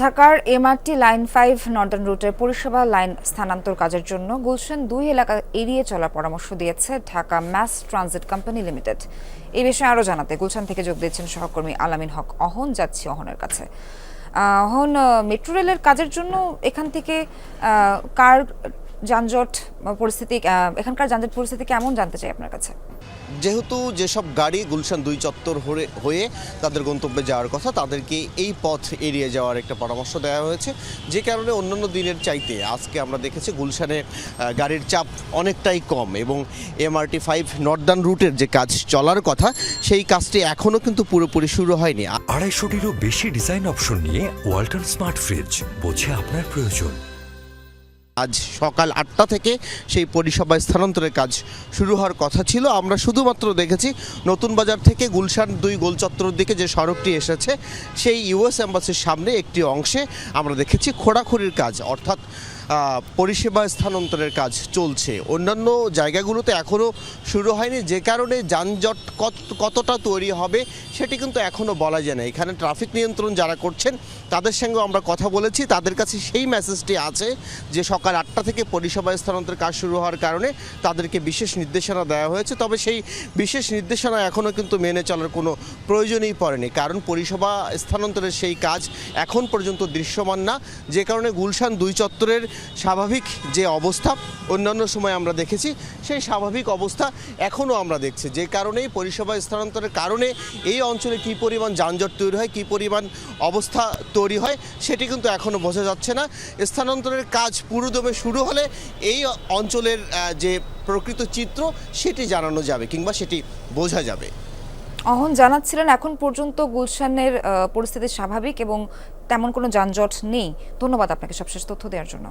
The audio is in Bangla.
ঢাকার এমআরটি লাইন ফাইভ নর্দার্ন রুটের পরিষেবা লাইন স্থানান্তর কাজের জন্য গুলশান দুই এলাকা এড়িয়ে চলার পরামর্শ দিয়েছে Dhaka mass transit company limited. এই বিষয়ে আরও জানাতে গুলশান থেকে যোগ দিয়েছেন সহকর্মী আলামিন হক অহন, যাচ্ছি অহনের কাছে। অহন মেট্রো রেলের কাজের জন্য এখান থেকে কার যানজট পরিস্থিতি এখানকার যানজট পরিস্থিতি কেমন জানতে চাই আপনার কাছে? যেহেতু যেসব গাড়ি গুলশান দুই চত্বর হয়ে হয়ে তাদের গন্তব্যে যাওয়ার কথা তাদেরকে এই পথ এড়িয়ে যাওয়ার একটা পরামর্শ দেওয়া হয়েছে। যে কারণে অন্যান্য দিনের চাইতে আজকে আমরা দেখেছি গুলশানে গাড়ির চাপ অনেকটাই কম এবং এমআরটি ফাইভ নর্দার্ন রুটের যে কাজ চলার কথা সেই কাজটি এখনও কিন্তু পুরোপুরি শুরু হয়নি। আড়াইশোটিরও বেশি ডিজাইন অপশন নিয়ে ওয়ালটন স্মার্ট ফ্রিজ বোঝে আপনার প্রয়োজন। আজ সকাল আটটা থেকে সেই পরিষেবা স্থানান্তরের কাজ শুরু হওয়ার কথা ছিল। আমরা শুধুমাত্র দেখেছি নতুন বাজার থেকে গুলশান দুই গোলচত্বরের দিকে যে সড়কটি এসেছে, সেই ইউএস অ্যাম্বাসির সামনে একটি অংশে আমরা দেখেছি খোঁড়াখুড়ির কাজ। অর্থাৎ পরিষেবা স্থানান্তরের কাজ চলছে। অন্যান্য জায়গাগুলোতে এখনও শুরু হয়নি, যে কারণে যানজট কত, কতটা তৈরি হবে সেটি কিন্তু এখনও বলা যায় না। এখানে ট্রাফিক নিয়ন্ত্রণ যারা করছেন, তাদের সঙ্গে আমরা কথা বলেছি। তাদের কাছে সেই মেসেজটি আছে যে সকাল আটটা থেকে পরিষেবা স্থানান্তরের কাজ শুরু হওয়ার কারণে তাদেরকে বিশেষ নির্দেশনা দেওয়া হয়েছে। তবে সেই বিশেষ নির্দেশনা এখনও কিন্তু মেনে চলার কোনো প্রয়োজনই পড়েনি। কারণ পরিষেবা স্থানান্তরের সেই কাজ এখন পর্যন্ত দৃশ্যমান না। যে কারণে গুলশান দুই চত্বরের স্বাভাবিক যে অবস্থা, অন্যান্য সময় আমরা দেখেছি, সেই স্বাভাবিক অবস্থা এখনও আমরা দেখছি। যে কারণেই পরিষেবা স্থানান্তরের কারণে এই অঞ্চলে কী পরিমাণ যানজট তৈরি হয়, কী পরিমাণ অবস্থা তৈরি হয়, সেটি কিন্তু এখনও বোঝা যাচ্ছে না। স্থানান্তরের কাজ পুরোদমে শুরু হলে এই অঞ্চলের যে প্রকৃত চিত্র, সেটি জানানো যাবে কিংবা সেটি বোঝা যাবে। অহন জানাচ্ছিলেন, এখন পর্যন্ত গুলশানের পরিস্থিতি স্বাভাবিক এবং তেমন কোনো যানজট নেই। ধন্যবাদ আপনাকে সবশেষ তথ্য দেওয়ার জন্য।